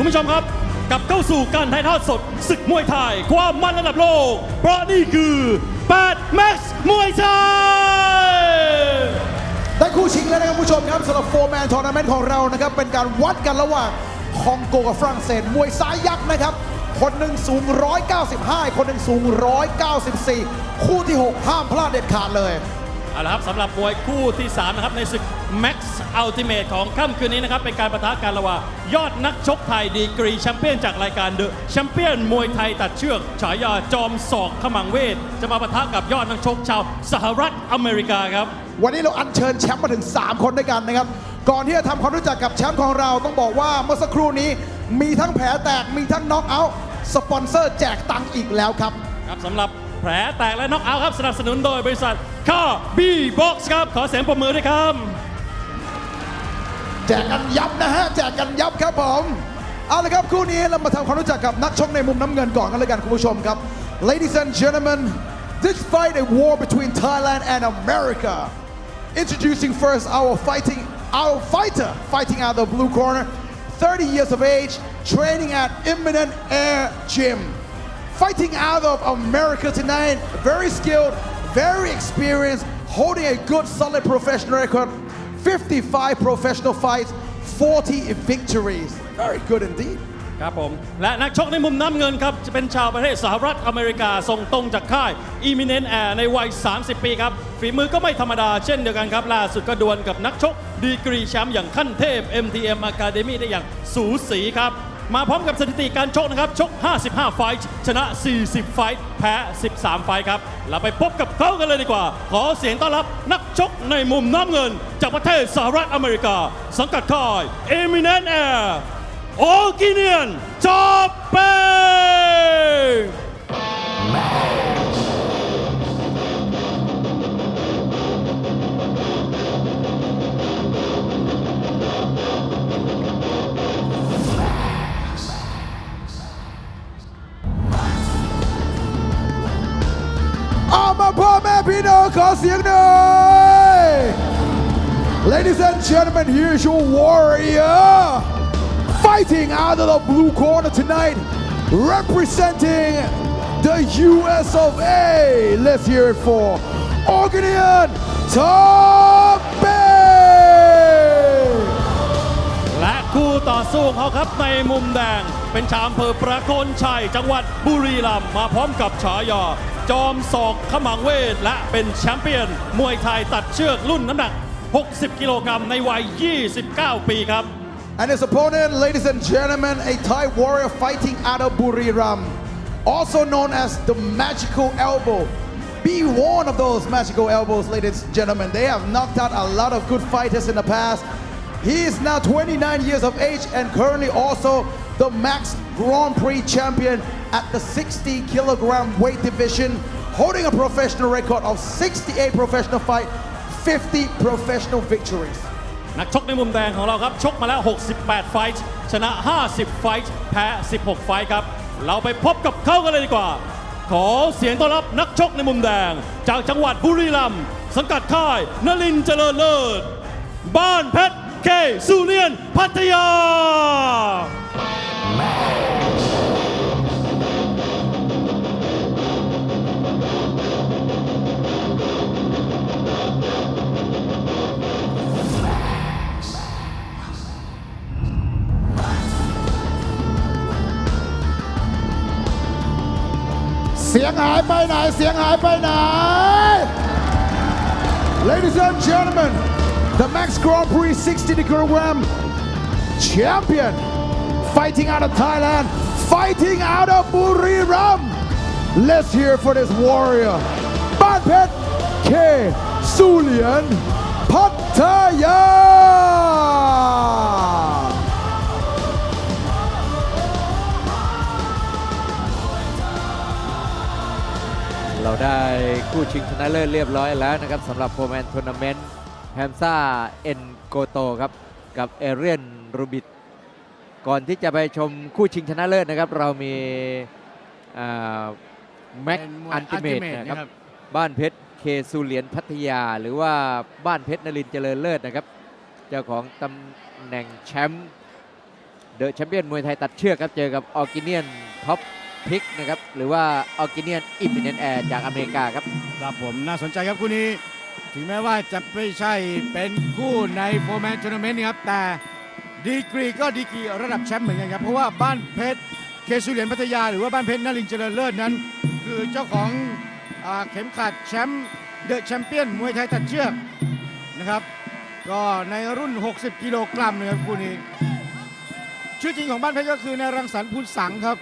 คุณผู้ชมครับกลับเข้าสู่การถ่ายทอดสดศึกมวยไทย ความมันระดับโลก เพราะนี่คือ8 Max มวยไทย ได้คู่ชิงแล้วนะครับคุณผู้ชมครับสำหรับโฟร์แมนทัวร์นาเมนต์ของเรานะครับ เป็นการวัดกันระหว่างคองโกกับฝรั่งเศสมวยซ้ายยักษ์นะครับ คนหนึ่งสูง 195 คนหนึ่งสูง 194 คู่ที่ 6 ห้ามพลาดเด็ดขาดเลย เอาละครับสำหรับมวยคู่ที่ 3 นะครับ ในศึก Max Ultimate ของค่ำคืนนี้นะครับ เป็นการประทะกันระหว่างยอดนักชกไทยดีกรีแชมเปี้ยนจากรายการเดอะแชมเปี้ยนมวยไทยตัดเชือกฉายาจอมศอกขมังเวท จะมาประทะกับยอดนักชกชาวสหรัฐอเมริกาครับ วันนี้เราอัญเชิญแชมป์มาถึง 3 คนด้วยกันนะครับ ก่อนที่จะทำความรู้จักกับแชมป์ของเราต้องบอกว่าเมื่อสักครู่นี้มีทั้งแผลแตกมีทั้งน็อกเอาท์สปอนเซอร์แจกตังค์อีกแล้วครับครับสำหรับแผลแตกและน็อกเอาท์ครับสนับสนุนโดยบริษัท ค่าบีบ็อกซ์ครับ ขอเสียงปรบมือด้วยครับ แจกกันยับนะฮะแจกกันยับครับผมเอาละครับคู่นี้เรามาทำความรู้จักกับนักชกในมุมน้ำเงินก่อนกันเลยกันคุณผู้ชมครับ Ladies and gentlemen this fight a war between Thailand and America introducing first our fighting our fighter fighting out of the blue corner 30 years of age training at Imminent Air Gym fighting out of America tonight very skilled very experienced holding a good solid professional record 55 professional fights, 40 victories. Very good indeed. ครับผม และนักชกในมุมน้ำเงินครับ จะเป็นชาวประเทศสหรัฐอเมริกาส่งตรงจากค่าย Eminent Air ในวัย 30 ปีครับ ฝีมือก็ไม่ธรรมดาเช่นเดียวกันครับ ล่าสุดก็ดวลกับนักชกดีกรีแชมป์อย่างขั้นเทพ MTM Academy ได้อย่างสูสีครับ มาพร้อมกับสถิติการชกนะครับ ชก 55 ไฟท์ชนะ 40 ไฟท์แพ้ 13 ไฟท์ครับ เราไปพบกับเขากันเลยดีกว่า ขอเสียงต้อนรับนักชกในมุมน้ำเงิน จากประเทศสหรัฐอเมริกา สังกัดค่าย Eminent Air โอกิเนียนจอบเป้ เอามาพ่อแม่พี่น้องขอเสียงหน่อย Ladies and gentlemen, here's your warrior fighting out of the blue corner tonight, representing the US of A. Let's hear it for Organian Top Bay. และคู่ต่อสู้ของเขาครับในมุมแดง เป็นชาวอำเภอประโคนชัยจังหวัดบุรีรัมย์มาพร้อมกับฉายา จอมศอกขมังเวท และเป็นแชมเปี้ยน มวยไทยตัดเชือกรุ่นน้ำหนัก 60 กิโลกรัมในวัย 29 ปีครับ And his opponent, ladies and gentlemen, a Thai warrior fighting out of Buriram, also known as the magical elbow. Be warned of those magical elbows, ladies and gentlemen. They have knocked out a lot of good fighters in the past. He is now 29 years of age and currently also the Max Grand Prix champion at the 60 kilogram weight division, holding a professional record of 68 professional fight, 50 professional victories. นักชกในมุมแดงของเราครับ ชกมาแล้ว 68 ไฟท์ชนะ 50 ไฟท์แพ้ 16 ไฟท์ครับ เราไปพบกับเขากันเลยดีกว่า ขอเสียงต้อนรับนักชกในมุมแดง จากจังหวัดบุรีรัมย์สังกัดค่ายนลินเจริญเลิศ บ้านเพชรเคสุเรียนพัทยา สียงหายไปไหน เสียงหายไปไหน Ladies and gentlemen the Max Grand Prix 60 kilogram champion fighting out of Thailand fighting out of Buriram let's hear for this warrior บ้านเพชรเคสุเลียนพัทยา เราได้คู่ชิงชนะเลิศเรียบร้อยแล้วนะครับสำหรับโฟร์แมนทัวร์นาเมนต์แฮมซ่าเอ็นโกโตครับ กับเอเรียนรูบิดก่อนที่จะไปชมคู่ชิงชนะเลิศนะครับ เรามีแม็กเป็นมวยอันติเมต Ultimate นะครับนะครับ บ้านเพชรเคซูเหลียนพัทยา หรือว่าบ้านเพชรนรินทร์เจริญเลิศนะครับ เจ้าของตำแหน่งแชมป์เดอะแชมเปี้ยนมวยไทยตัดเชือกครับ เจอกับออร์กิเนียนท็อป พิกนะครับหรือว่าออร์กิเนียนอิมมิเนนแอร์จากอเมริกาครับครับผมน่าสนใจครับคู่นี้ ถึงแม้ว่าจะไม่ใช่เป็นคู่ในโฟร์แมนทัวร์นาเมนต์นะครับ แต่ดีกรีก็ดีกรีระดับแชมป์เหมือนกันครับ เพราะว่าบ้านเพชรเคสุเหรียญพัทยา หรือว่าบ้านเพชรนลินทร์เจริญเลิศนั้น คือเจ้าของอาเข็มขัดแชมป์เดอะแชมเปี้ยนมวยไทยตัดเชือกนะครับ ก็ในรุ่น 60 กิโลกรัมนะครับคู่นี้ ชื่อจริงของบ้านเพชรก็คือนายรังสรรค์พูนสังครับ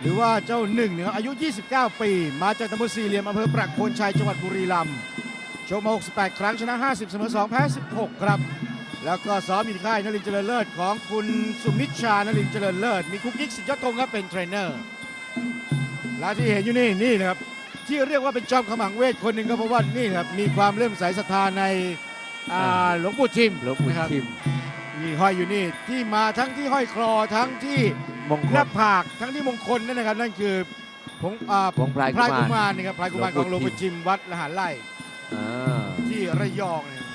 หรือว่าเจ้าหนึ่งเนี่ยอายุ 29 ปี มาจากตำบลสี่เหลี่ยมอำเภอปรักโคนชัยจังหวัดบุรีรัมย์ชกมา 68 ครั้งชนะ 50 เสมอ 2 แพ้ 16 ครับ แล้วก็ซ้อมอยู่ที่ค่ายนรินทร์เจริญเลิศของคุณสุมิชชานรินทร์เจริญเลิศมีคุกกิ๊กสิทธิ์ยอดธงครับเป็นเทรนเนอร์และที่เห็นอยู่นี่นี่นะครับที่เรียกว่าเป็นจอมขมังเวทคนหนึ่งก็เพราะว่านี่นะครับมีความเลื่อมใสศรัทธาในอ่าหลวงปู่ทิมหลวงปู่นะครับทิมนี่ห้อยอยู่นี่ที่มาทั้งที่ห้อยคลอทั้งที่ มงคหน้าลผากทั้งที่มงคลนั่นนะครับนั่นคือผงอ่าผงพลายกุพลายมารกุมารนะครับพลายกุมารหลขวองงปู่หลวงปู่ทิจิมมวัดละหารไร่อ่าที่ระยองนะครับ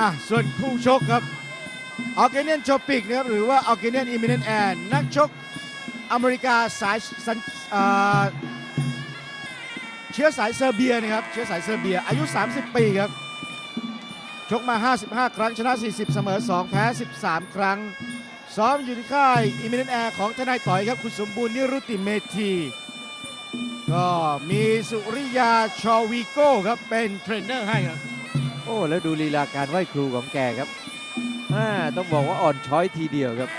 อะส่วนคู่ชกครับออร์เกเนียนโชปิกนะครับหรือว่าออร์เกเนียนอิมิเนนแอนนักชกอเมริกาสายสัญอ่าเชื้อสายเซอร์เบียนะครับเชื้อสายเซอร์เบียอายุ 30 ปีครับชกมา 55 ครั้งชนะ 40 เสมอ 2 แพ้ 13 ครั้ง ซ้อมอยู่ที่ค่ายอิมิเนนแอร์ของทนายต่อยครับ คุณสมบูรณ์นิรุตติเมธี ก็มีสุริยาชอวีโก้ครับ เป็นเทรนเนอร์ให้ครับ โอ้ แล้วดูลีลาการไหว้ครูของแกครับอ่าต้องบอกว่าอ่อนช้อยทีเดียวครับ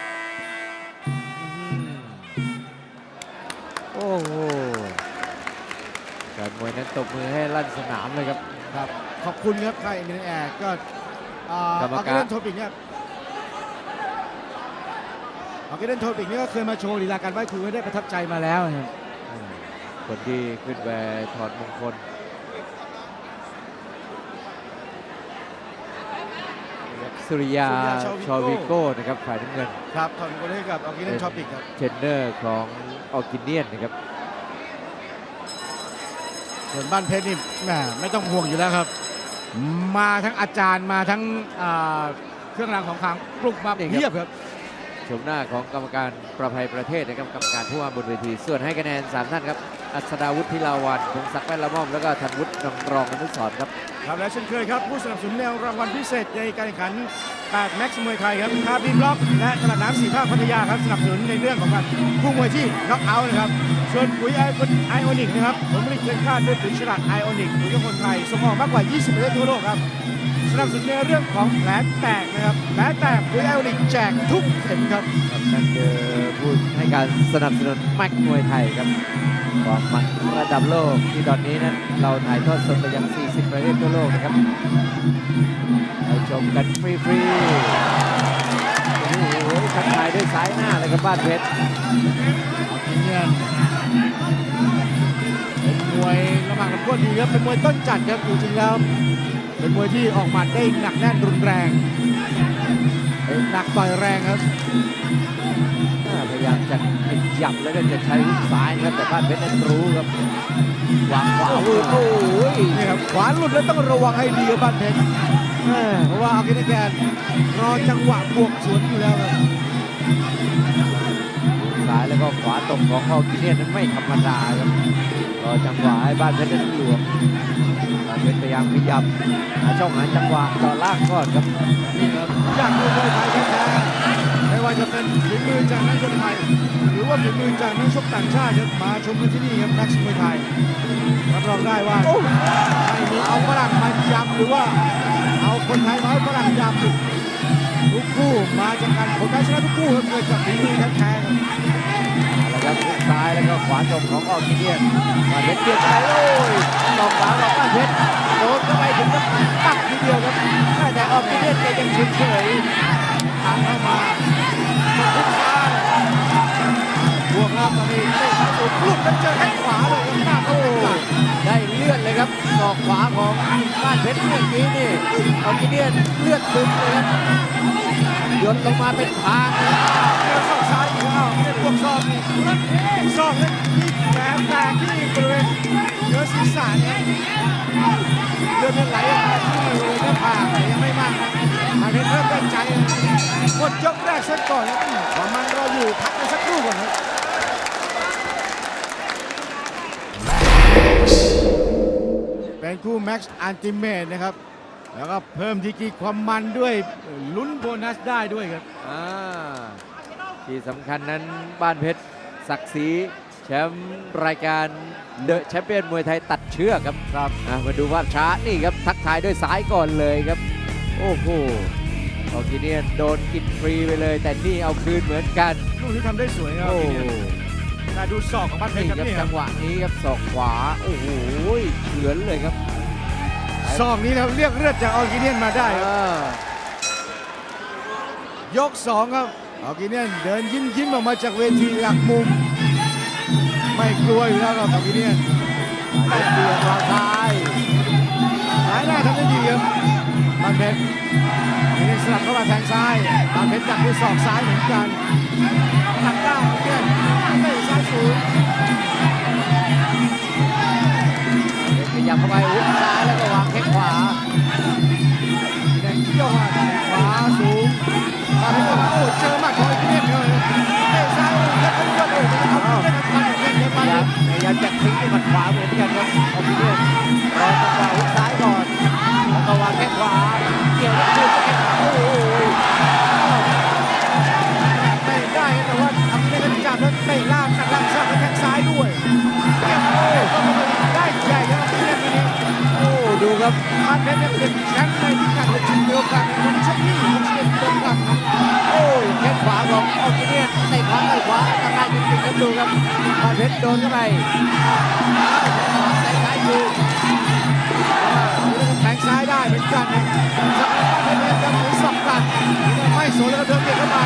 อืมโอ้โหการมวยนั้นตบมือให้ลั่นสนามเลยครับ ครับ ขอบคุณครับค่ายอิมิเนนแอร์ก็อ่ากรรมอการอร์เกเดนโทปิกเนี่ย ออร์เกเดนโทปิกนี่ก็เคยมาโชว์ลีลาการไหว้ครูให้ได้ประทับใจมาแล้วนะครับอืมคนที่ขึ้นไปถอดมงคลครับสุริยาสุริยาชชออวิวิโก้โก้นะครับฝ่ายน้ำเงินครับถอนคนให้กับออร์เกเดนโทปิกครับเทรนเนอร์ของออร์กิเนียนนะครับส่วนบ้านเพชรนี่แหมไม่ต้องห่วงอยู่แล้วครับ มาทั้งอาจารย์มาทั้งอ่าเครื่องรางของขลังปลุกมานี่ครับเพียบครับ ชมหน้าของกรรมการประภัยประเทศนะครับกรรมการผู้ว่าบนเวที ส่วนให้คะแนน 3 ท่านครับ อัศดาวุฒิพิลาวันพงศักดิ์แป้นละม่อม แล้วก็ธันวุฒินงรองอนุสรณ์ครับครับและเช่นเคยครับ ผู้สนับสนุนแนวรางวัลพิเศษในการแข่งขัน8แม็กซ์มวยไทยครับคาบินบล็อก และตลาดน้ำสีภาคพัทยาครับสนับสนุนในเรื่องของการคู่มวยที่น็อกเอาท์นะครับส่วนปุ๋ยไอไอโอนิกนะครับผมผลิตเกินคาดด้วยปุ๋ยฉลาดไอโอนิกปุ๋ยคนไทยส่งออกมากกว่า 20ประเทศทั่วโลกครับ นับสนุนในเรื่องของแผลแตกนะครับแผลแตกปุ๋ยไอโอนิกแจกทุกเข็มครับครับนั่นคือผู้ให้การสนับสนุนแม็กมวยไทยครับความมันระดับโลกที่ตอนนี้นั้นเราถ่ายทอดสดไปยัง 40 ประเทศทั่วโลกนะครับไปชมกันฟรีๆโอ้โหทักทายด้วยซ้ายหน้าเลยครับบ้านเพชรเนี่ยเป็นมวยระหว่างลำก้นดีครับเป็นมวยต้นจัดครับจริงๆแล้ว เป็นมวยที่ออกหมัดได้หนักแน่นรุนแรงเป็นหนักต่อยแรงครับอ่าพยายามจะขยับแล้วก็จะใช้หุกซ้ายนะครับแต่บ้านเพชรนั้นรู้ครับวางขวาโอ้โหนี่ครับขวาหลุดแล้วต้องระวังให้ดีครับบ้านเพชรแม่เพราะว่าอากินแกนรอจังหวะบวกสวนอยู่แล้วครับ ซ้ายแล้วก็ขวาตรงของออร์กิเนียนนั้นไม่ธรรมดาครับรอจังหวะให้บ้านเพชรนั้นหลวมบ้านเพชรพยายามขยับหาช่องหาจังหวะต่อล่างก่อนครับนี่ครับอยากดูมวยไทยแท้ๆไม่ว่าจะเป็นฝีมือจากนักชกไทยหรือว่าฝีมือจากนักชกต่างชาติครับมาชมกันที่นี่ครับนักชกมวยไทยรับรองได้ว่าไม่มีเอาฝรั่งมายำหรือว่าเอาคนไทยมาให้ฝรั่งยำ ทุกคู่มาจากการผลการชนะทุกคู่เกิดจากฝีมือแท้ๆครับแล้วครับซ้ายแล้วก็ขวาตรงของออร์กิเนียนบ้าเพชรเกียร์ไปโอ้ยตอกขวาของบ้านเพชรโดนเข้าไปถึงกับปักทีเดียวครับแต่ออร์กิเนียนแกยังเฉยๆทางเข้ามาทุกซ้ายบวกครับตอนนี้เตะขาสูงหลุดแล้วเจอแข้งขวาเลยหน้าเข้าเป็นหลัง ลือดเลยครับศอกขวาของบ้านเพชรเมื่อกี้นี่ออร์กิเนียนเลือดซึมเลยครับหยดลงมาเป็นทางเลยเจอศอกซ้ายอีกแล้วไม่ได้พวกศอกนี่ศอกนี่มีแผลแตกที่บริเวณเนื้อศีรษะเนี่ยเลือดมันไหลออกมาที่บริเวณหน้าผากแต่ยังไม่มากนะทางเพชรเริ่มได้ใจหมดยกแรกซะก่อนครับความมันรออยู่พักกันสักครู่ก่อนครับ เป็นคู่แม็กซ์อันติเมตนะครับ แล้วก็เพิ่มดีกรีความมันด้วยลุ้นโบนัสได้ด้วยครับอ่าที่สำคัญนั้นบ้านเพชรศักดิ์ศรีแชมป์รายการเดอะแชมเปี้ยนมวยไทยตัดเชือกครับครับอะมาดูภาพช้านี่ครับทักทายด้วยซ้ายก่อนเลยครับ โอ้โหออกิเนียนโดนกินฟรีไปเลย แต่นี่เอาคืนเหมือนกันลูกนี้ทำได้สวยครับโอ้ แต่ดูศอกของบ้านเพชนี่รครับครับนี่คจัรับงหวะนี้ครับศอกขวาโอ้โหเฉือนเลยครับศอกนี้นะครับเรียกเลือดจากออร์กิเนียนมาได้ครับอ่ายกสองครับออร์กิเนียนเดินยิ้มยิ้มออกมาจากเวทีหลักมุม ไม่กลัวอยู่แล้วครับออร์กิเนียนเบียดวางซ้ายสายหน้าทำได้ดีครับบานเพชรออร์กิเนียนสลับเข้ามาแทงซ้ายบานเพชรดักด้วยศอกซ้ายเหมือนกันตัดล่าง ออร์กิเนียนเตะซ้ายสูงขยับเข้าไปหุกซ้ายแล้วก็วางแข้งขวาแดงเกี่ยวมาขวาสูงบานเพชรก็โอ้เจอมากของออร์กิเนียนเลยเตะซ้ายแล้วก็ยอดเล่นกันทันเล่นกันพมายายามเลยพยายามจะทิ้งด้วยหมัดขวาเหมือนกันครับออกิเนียนรอจังหวะหุกซ้าย ครับบ้าเพชรเนี่ยเป็นแชมป์ในพิกัดชิงเดียวกันวันนี้ชกที่61กิโลกรัมครับโอ้ยแข้งขวาของออกิเนียนเตะขวาต่อยขวาทำงานจริงๆครับดูครับพาเพชรโดนเข้าไปแต่ซ้ายคืนแทงซ้ายได้เหมือนกันนะสักบ้านเพชรเนี่ยจะเหมือนสองกันไม่สนแล้วก็เดินเบียดเข้าไป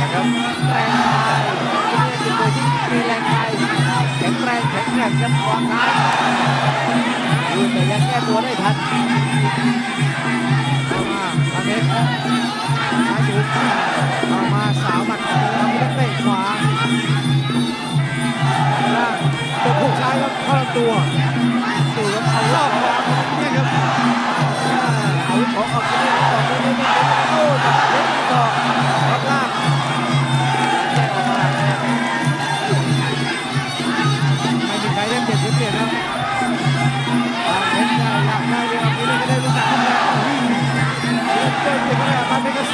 นะครับแรงกายเป็นมวที่มีแรงกายแข็งแรงแข็งแกร่งครับควางซ้าย ดูแต่ยังแก้ตัวได้ทันเข้ามาบ้านเพชรซ้ายสูงเข้ามาสาวหมัดทำให้เตะขวาล่างตบหุกซ้ายครับเข้าลำตัวดูครับเอารรอบบขวาเนี่ยครับเอาของออกกินต่อไปเรื่อยๆโอ้จับเล็กต่อ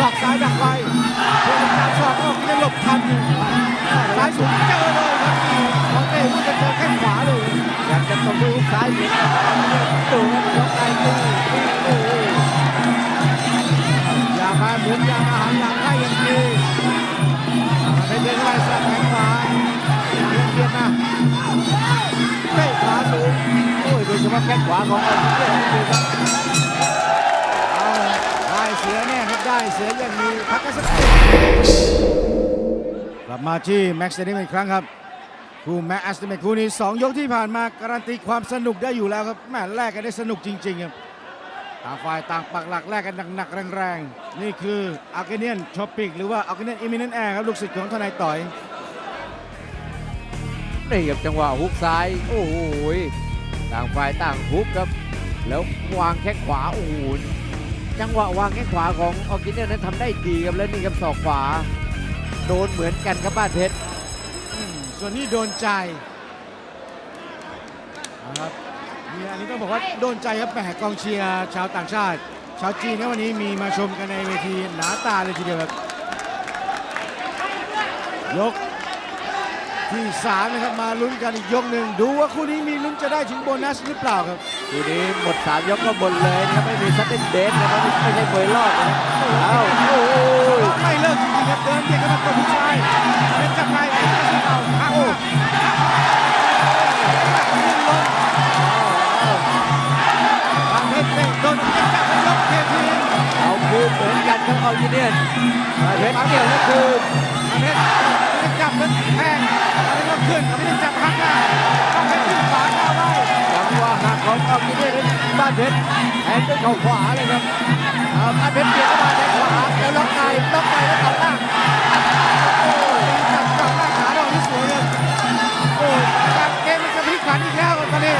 กันแล้วบางเพชรก็สอกซ้ายดักไว้เพื่อการสอกออกที่หลบทันอยู่ซ้ายสูงเจอเลยครับพอเตะมันจะเจอแข้งขวาเลยอยากจะตบด้วยฮุกซ้ายเหมือนกันดูครับล็อกในตีโอ้อย่ามาหมุนอย่ามาหันหลังให้อย่างดีบางเดินไปสอกแข้งขวาเปลี่ยนนมาเตะขวาสูงโอ้ยโดยเฉพาะแข้งขวาของออกกินดูครับ เสียอย่างนี้พักกันสักครู่กลับมาที่แม็กซ์เดนิมอีกครั้งครับคู่แม็กซ์เดนิมคู่นี้ 2 ยกที่ผ่านมาการันตีความสนุกได้อยู่แล้วครับแม่แลกกันได้สนุกจริง ๆ ครับต่างฝ่ายต่างปักหลักแลกกันหนักๆแรงๆ นี่คืออาร์เกเนียนชอปปิกหรือว่าอาร์เกเนียนอิมิเนนแอร์ครับลูกศิษย์ของทนายต่อยนี่ครับจังหวะฮุกซ้าย โอ้โหต่างฝ่ายต่างฮุกครับ แล้ววางแข้งขวาโอ้โห จังหวะวางแข้งขวาของออร์กินเนียนั้นทำได้ดีครับแล้วนี่ครับศอกขวา โดนเหมือนกันครับบ้านเพชรอืมส่วนนี้โดนใจนะครับนี่อันนี้ต้องบอกว่าโดนใจครับแหมกองเชียร์ชาวต่างชาติ ชาวจีนในวันนี้มีมาชมกันในเวทีหนาตาเลยทีเดียวครับยก ที่สามนะครับมาลุ้นกันอีกยกหนึ่งดูว่าคู่นี้มีลุ้นจะได้ถึงโบนัสหรือเปล่าครับทีนี้หมดสามยกก็หมดเลยนะครับไม่มีซัดเดนเดนนะครับไม่ใช่มวยรอดนะครับเอ้าโอ้ยไม่เลิกจริงๆครับเดินเบียดกันมากดผู้ชายเป็นจับในเป็นกระสุนเอาหักโอ้ทางเพชรเตะโดนเตะจับแล้วยกเททีเอาคืนเหมือนกันครับออร์กินเนียนบ้านเพชรเกี่ยวแล้วคืนทางเพชรไม่ได้จับแล้วแทง อะไรก็ขึ้นไม่ได้จับหักได้ต้องเพชรขึ้นขวาเข้าไว้จังหวะหักของออร์กินเนียบ้านเพชรแทงด้วยเข่าขวาเลยครับบ้านเพชรเปลี่ยนเข้ามาแทงขวาแล้วล็อกในล็อกในแล้วตัดล่างจับจับหน้าขาเราที่สวยเลยโอ้ยการเกมมันจะพลิกผันอีกแล้วตอนนี้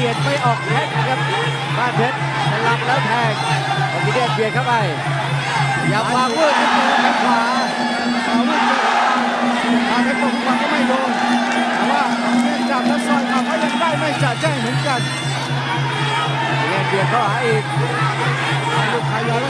เบียดไม่ออกแท็กนะครับบ้านเพชรสลับแล้วแทงออกซิเดนเบียดเข้าไปอยายาวางวืดขึ้นมาแข้งขวาอาไม่เจอทางเพชรตกว่าก็ไม่โดนแต่ว่าเนื่องจากแล้วซอยเขาก็ยังได้ไม่จัดแจ้งเหมือนกันเบียดเปลี่ยนเข้าหาอีกลูกขายาวแล้ว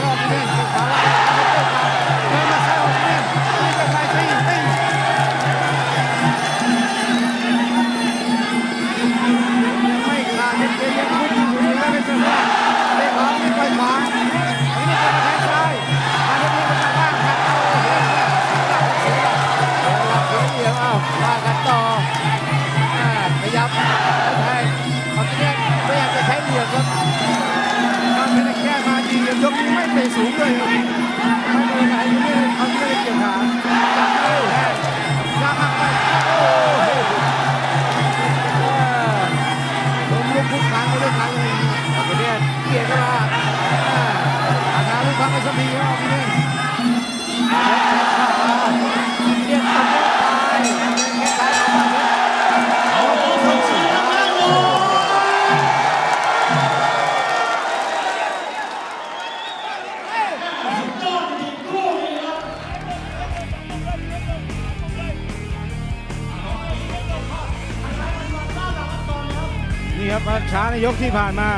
ก็เล่น นี่ครับมาช้าในยกที่ผ่านมา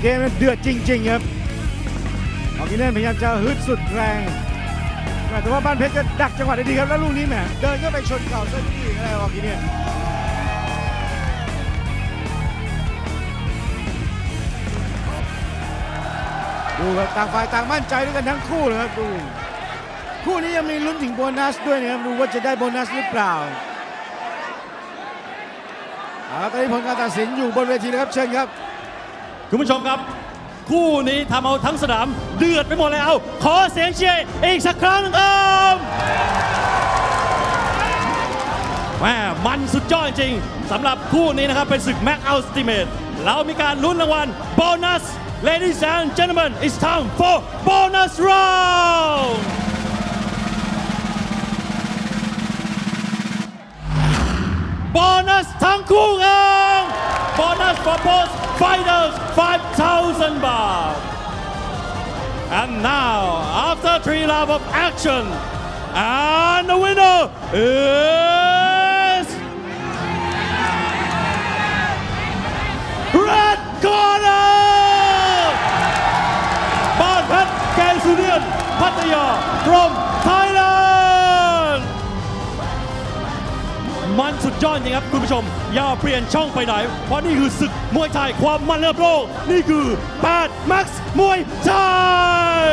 เกมมันเดือดจริง ๆ ครับออกิเน่นพยายามจะฮึดสุดแรง แต่ว่าบ้านเพชรก็ดักจังหวะได้ดีครับ แล้วลูกนี้แหมเดินก็ไปชนเข่าเส้นที่อะไรออกิเน่นดูครับต่างฝ่ายต่างมั่นใจด้วยกันทั้งคู่เลยครับดูคู่นี้ยังมีลุ้นถึงโบนัสด้วยนะครับดูว่าจะได้โบนัสหรือเปล่า อาตอนนี้ผลการตัดสินอยู่บนเวทีแล้วครับเชิญครับ คุณผู้ชมครับ คู่นี้ทำเอาทั้งสนามเดือดไปหมดแล้ว ขอเสียงเชียร์อีกสักครั้งหนึ่งครับแม่มันสุดยอดจริงสำหรับคู่นี้นะครับ เป็นศึก Mac Ultimate เรามีการลุ้นรางวัลโบนัส Ladies and gentlemen it's time for bonus round โบนัสทั้งคู่ครับโบนัส for both fighters 5,000บาท And now after three rounds of action and the winner is Red Corner บ้านเพชรแกงสุเนียนพัทยา from มันสุดยอดจริงครับคุณผู้ชม อย่าเปลี่ยนช่องไปไหน เพราะนี่คือศึกมวยไทยความมันระดับโลก นี่คือ8 Max มวยไทย